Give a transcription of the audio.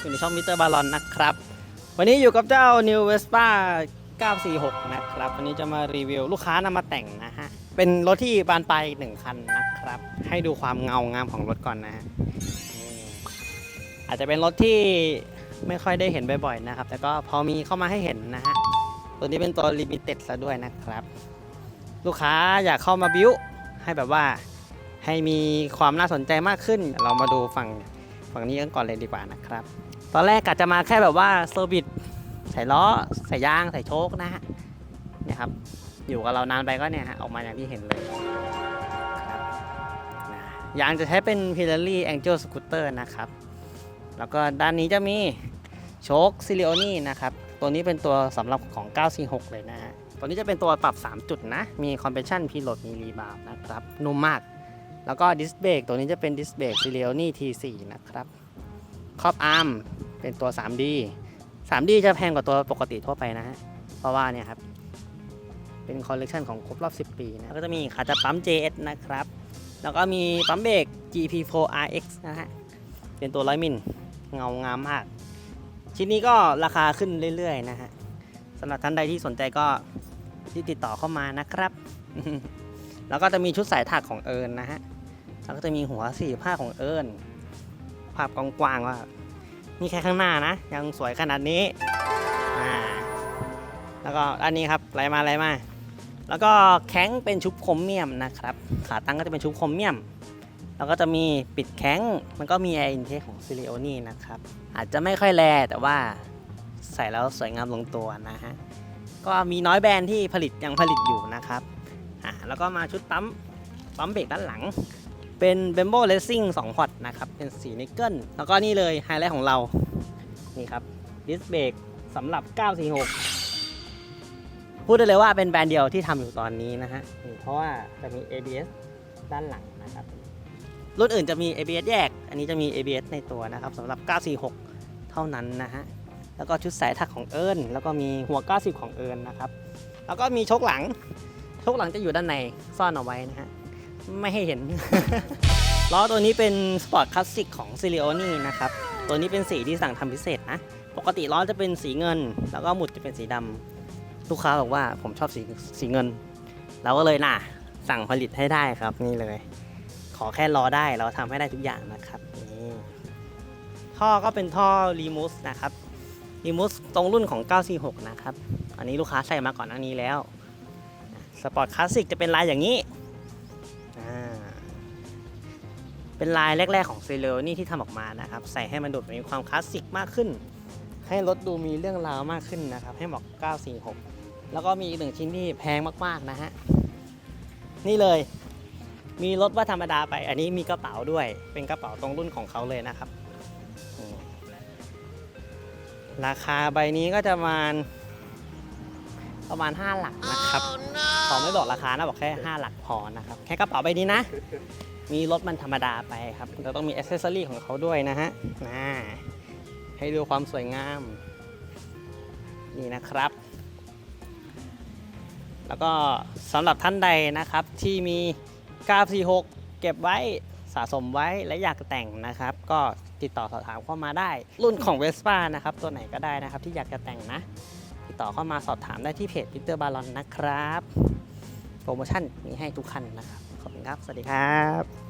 อยู่ในช่องมิสเตอร์บาลอนนะครับ วันนี้อยู่กับเจ้า New Vespa 946 นะครับ วันนี้จะมารีวิวลูกค้านำมาแต่งนะฮะ เป็นรถที่บานปลายหนึ่งคันนะครับ ให้ดูความเงางามของรถก่อนนะฮะ อาจจะเป็นรถที่ไม่ค่อยได้เห็นบ่อยๆนะครับ แต่ก็พอมีเข้ามาให้เห็นนะฮะ ตัวนี้เป็นตัว Limited ซะด้วยนะครับ ลูกค้าอยากเข้ามาบิ้วให้แบบว่าให้มีความน่าสนใจมากขึ้น เรามาดูฝั่งฝั่งนี้กันก่อนเลยดีกว่านะครับ ตอนแรกกะจะมาแค่แบบว่าเซอร์วิสใส่ล้อใส่ยางใส่โชคนะฮะเนี่ยครับ อยู่กับเรานานไปก็เนี่ยฮะออกมาอย่างที่เห็นเลยครับนะยางจะใช้เป็น Pirelli Angel Scooter นะครับ แล้วก็ด้านนี้จะมีโชคซิลิโอนี่นะครับตัวนี้เป็นตัวสำหรับของ 946 เลยนะฮะ ตัวนี้จะเป็นตัวปรับ 3 จุดนะ มี Compression Preload มี Rebound นะครับ นุ่มมาก แล้วก็ดิสเบรกตัวนี้จะเป็นดิสเบรกซิลิโอนี่ T4 นะครับ ครอบอาร์มเป็นตัว 3D 3D จะแพงกว่าตัวปกติทั่วไปนะฮะ เพราะว่าเนี่ยครับ เป็นคอลเลกชันของครบรอบ 10 ปีนะ ก็จะมีขาจับปั๊ม JS นะครับ แล้วก็มีปั๊มเบรก GP4RX นะฮะ เป็นตัวร้อยมิล เงางามมาก ชิ้นนี้ก็ราคาขึ้นเรื่อยๆ นะฮะสำหรับท่านใดที่สนใจก็ที่ติดต่อเข้ามานะครับ แล้วก็จะมีชุดสายถักของเอิญนะฮะ แล้วก็จะมีหัวสี่ผ้าของเอิญ ภาพกว้างๆว่า นี่แค่ข้างหน้านะ ยังสวยขนาดนี้อ่าแล้วก็อันนี้ครับไหลมาไหลมา แล้วก็แข้งเป็นชุบคมเมียมนะครับ ขาตั้งก็จะเป็นชุบคมเมียม แล้วก็จะมีปิดแข้งมันก็มีแอร์อินเทคของซิลิโอนี่นะครับ อาจจะไม่ค่อยแลแต่ว่าใส่แล้วสวยงามลงตัวนะฮะ ก็มีน้อยแบรนด์ที่ผลิตยังผลิตอยู่นะครับ อ่า แล้วก็มาชุดปั๊ม ปั๊มเบรกด้านหลัง เป็น b e m b o Racing 2พอร์ตนะครับ เป็นสีนิกเกิลแล้วก็นี่เลยไฮไลท์ของเรา นี่ครับดิสเบรกสำหรับ 946 พูดได้เลยว่าเป็นแบรนด์เดียวที่ทำอยู่ตอนนี้นะฮะเพราะว่าจะมี ABS ด้านหลังนะครับ รุ่นอื่นจะมี ABS แยก อันนี้จะมี ABS ในตัวนะครับสำหรับ 946 เท่านั้นนะฮะ แล้วก็ชุดสายถักของเอิญแล้วก็มีหัว 90 ของเอิญนะครับ แล้วก็มีชกหลังชกหลังจะอยู่ด้านในซ่อนเอาไว้นะฮะ ไม่ให้เห็น ล้อตัวนี้เป็นสปอร์ตคลาสสิกของซิลิโอนี่นะครับ ตัวนี้เป็นสีที่สั่งทำพิเศษนะ ปกติล้อจะเป็นสีเงิน แล้วก็หมุดจะเป็นสีดำลูกค้าบอกว่าผมชอบสีสีเงิน เราก็เลยน่ะ สั่งผลิตให้ได้ครับนี่เลย ขอแค่รอได้เราทำให้ได้ทุกอย่างนะครับนี่ท่อก็เป็นท่อรีมูสนะครับรีมูสตรงรุ่นของ 946 นะครับ อันนี้ลูกค้าใส่มาก่อนหน้านี้แล้ว สปอร์ตคลาสสิกจะเป็นลายอย่างนี้ เป็นลายแรก ๆของเซเลโอนี่ที่ทำออกมานะครับใส่ให้มันดูมีความคลาสสิกมากขึ้น ให้รถดูมีเรื่องราวมากขึ้นนะครับให้บอก946 แล้วก็มีอีกหนึ่งชิ้นที่แพงมากๆนะฮะนี่เลยมีรถว่าธรรมดาไป อันนี้มีกระเป๋าด้วย เป็นกระเป๋าตรงรุ่นของเขาเลยนะครับอืมราคาใบนี้ก็จะประมาณประมาณ 5 หลักนะครับขอไม่บอกราคานะบอกแค่ 5 หลักพอนะครับ แค่กระเป๋าใบนี้นะ มีรถมันธรรมดาไปครับเราต้องมีอ c เซสซอรี่ของเขาด้วยนะฮะนะให้ดูความสวยงาม นี่นะครับ แล้วก็สำหรับท่านใดนะครับที่มี 946 เก็บไว้สะสมไว้และอยากแต่งนะครับ ก็ติดต่อสอบถามเข้ามาได้ รุ่นของ Vespa นะครับ ตัวไหนก็ได้นะครับที่อยากจะแต่งนะ ติดต่อเข้ามาสอบถามได้ที่เพจ Peter Balon นะครับ โปรโมชั่นมีให้ทุกคันนะครับ ขอบคุณครับ สวัสดีครับ